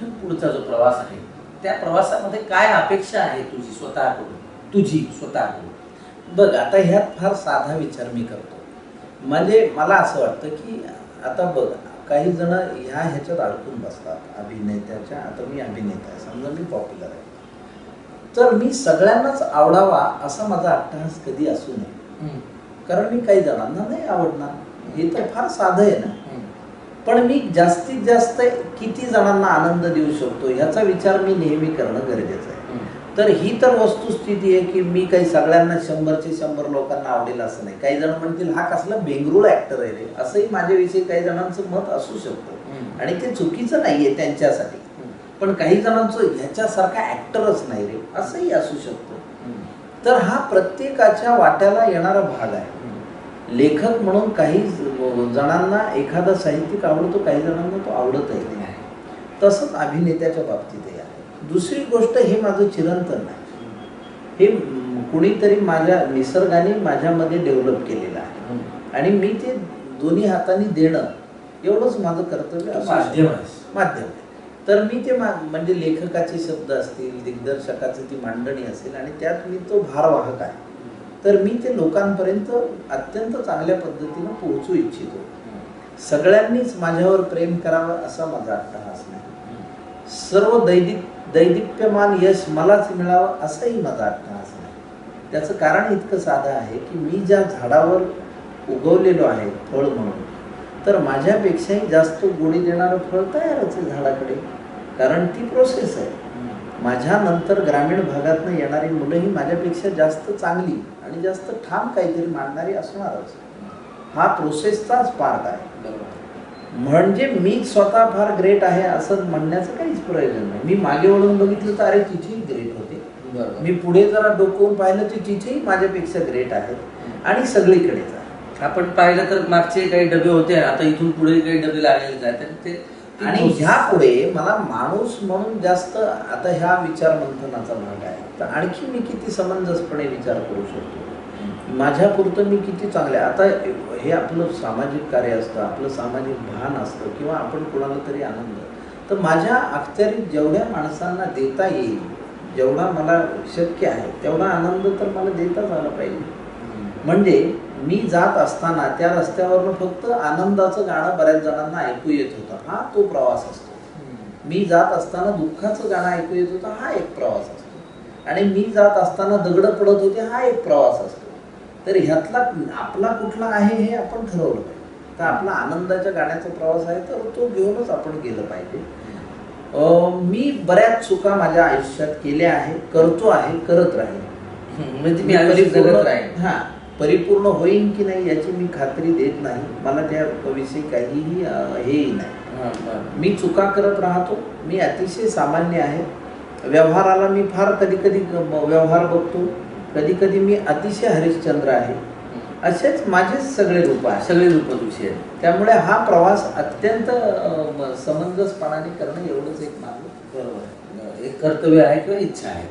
इथून पुढचा जो प्रवास आहे त्या प्रवासामध्ये काय अपेक्षा आहे तुझी स्वतःकडून? तुझी स्वतःकडून. बघ आता ह्यात फार साधा विचार मी करतो. म्हणजे मला असं वाटतं की आता बघ काही जण ह्या ह्याच्यात अडकून बसतात अभिनेत्याच्या आता मी अभिनेता आहे समजा मी पॉप्युलर आहे. तर मी सगळ्यांनाच आवडावा असा माझा अट्टहास कधी असू नये. कारण मी काही जणांना नाही आवडणार. हे तर फार साधं आहे ना. पण मी जास्तीत जास्त किती जणांना आनंद देऊ शकतो ह्याचा विचार मी नेहमी करणं गरजेचं आहे. तर ही तर वस्तुस्थिती आहे की मी काही सगळ्यांना शंभरचे शंभर लोकांना आवडेल असं नाही. काही जण म्हणतील हा कसला बेंगरूळ ऍक्टर आहे रे. असंही माझ्याविषयी काही जणांचं मत असू शकतं. आणि ते चुकीचं नाहीये त्यांच्यासाठी. पण काही जणांचं ह्याच्यासारखा ऍक्टरच नाही रे. असंही असू शकतं. तर हा प्रत्येकाच्या वाट्याला येणारा भाग आहे. लेखक म्हणून काही जणांना एखादा साहित्यिक आवडतो काही जणांना तो आवडतही नाही. तसंच अभिनेत्याच्या बाबतीतही आहे. दुसरी गोष्ट हे माझं चिरंतन आहे. हे कुणीतरी माझ्या निसर्गाने माझ्यामध्ये डेव्हलप केलेलं आहे. आणि मी ते दोन्ही हाताने देणं एवढंच माझं कर्तव्य माध्यम. माध्यम आहे. तर मी ते मा- म्हणजे लेखकाचे शब्द असतील दिग्दर्शकाची ती मांडणी असेल आणि त्यात मी तो भारवाहक आहे. तर मी ते लोकांपर्यंत अत्यंत चांगल्या पद्धतीनं पोहोचू इच्छितो. सगळ्यांनीच माझ्यावर प्रेम करावं असा माझा अट्टहास नाही. सर्व दैदिक दैदिप्यमान यश मलाच मिळावं असाही माझा अट्टहास नाही. त्याचं कारण इतकं साधं आहे की मी ज्या झाडावर उगवलेलो आहे फळ म्हणून तर माझ्यापेक्षाही जास्त गोडी देणारं फळ तयारच आहे झाडाकडे कारण ती प्रोसेस आहे. माझ्या नंतर ग्रामीण भागातनं येणारी मुलंही माझ्यापेक्षा जास्त चांगली आणि जास्त ठाम काहीतरी मांडणारी असणारच. हा प्रोसेसचाच पार्ट आहे. म्हणजे मी स्वतः फार ग्रेट आहे असं म्हणण्याचं काहीच प्रयोजन नाही. मी मागे वळून बघितलं तर अरे तिथेही ग्रेट होते. मी पुढे जरा डोकवून पाहिलं तर तिथेही माझ्यापेक्षा ग्रेट आहेत आणि सगळीकडेच आहे. आपण पाहिलं तर मागचे काही डबे होते आता इथून पुढे काही डबे लागलेले आहेत. ते आणि ह्या पुढे मला माणूस म्हणून जास्त आता ह्या विचार मंथनाचा भाग आहे. तर आणखी मी किती समंजसपणे विचार करू शकतो? माझ्या पुरतं मी किती चांगले आता हे आपलं सामाजिक कार्य असतं आपलं सामाजिक भान असतं किंवा आपण कोणाला तरी आनंद. तर माझ्या अखत्यारीत जेवढ्या माणसांना देता येईल जेवढा मला शक्य आहे तेवढा आनंद तर मला देताच आला पाहिजे. म्हणजे मी जात असताना त्या रस्त्यावरनं फक्त आनंदाचं गाणं बऱ्याच जणांना ऐकू येत होतं. हा तो प्रवास असतो. मी जात असताना दुःखाचं गाणं ऐकू येत होतं हा एक प्रवास असतो. आणि मी जात असताना दगड पडत होते हा एक प्रवास असतो. तर ह्यातला आपला कुठला आहे हे आपण ठरवलं पाहिजे. तर आपला आनंदाच्या गाण्याचा प्रवास आहे तर तो घेऊनच आपण गेलं पाहिजे. मी बऱ्याच चुका माझ्या आयुष्यात केल्या आहे करतो आहे करत राहील. म्हणजे मी आयुष्य जगत राहील हा. परिपूर्ण होईन की नाही याची मी खात्री देत नाही. मला त्या विषयी काहीही हेही नाही. मी चुका करत राहतो. मी अतिशय सामान्य आहे. व्यवहाराला मी फार कधी कधी व्यवहार बघतो. कधी कधी मी अतिशय हरिश्चंद्र आहे. असेच माझेच सगळे रूप आहे सगळे रूप तुझे आहेत. त्यामुळे हा प्रवास अत्यंत समंजसपणाने करणं एवढंच एक मार्ग. बरोबर. एक कर्तव्य आहे किंवा इच्छा आहे?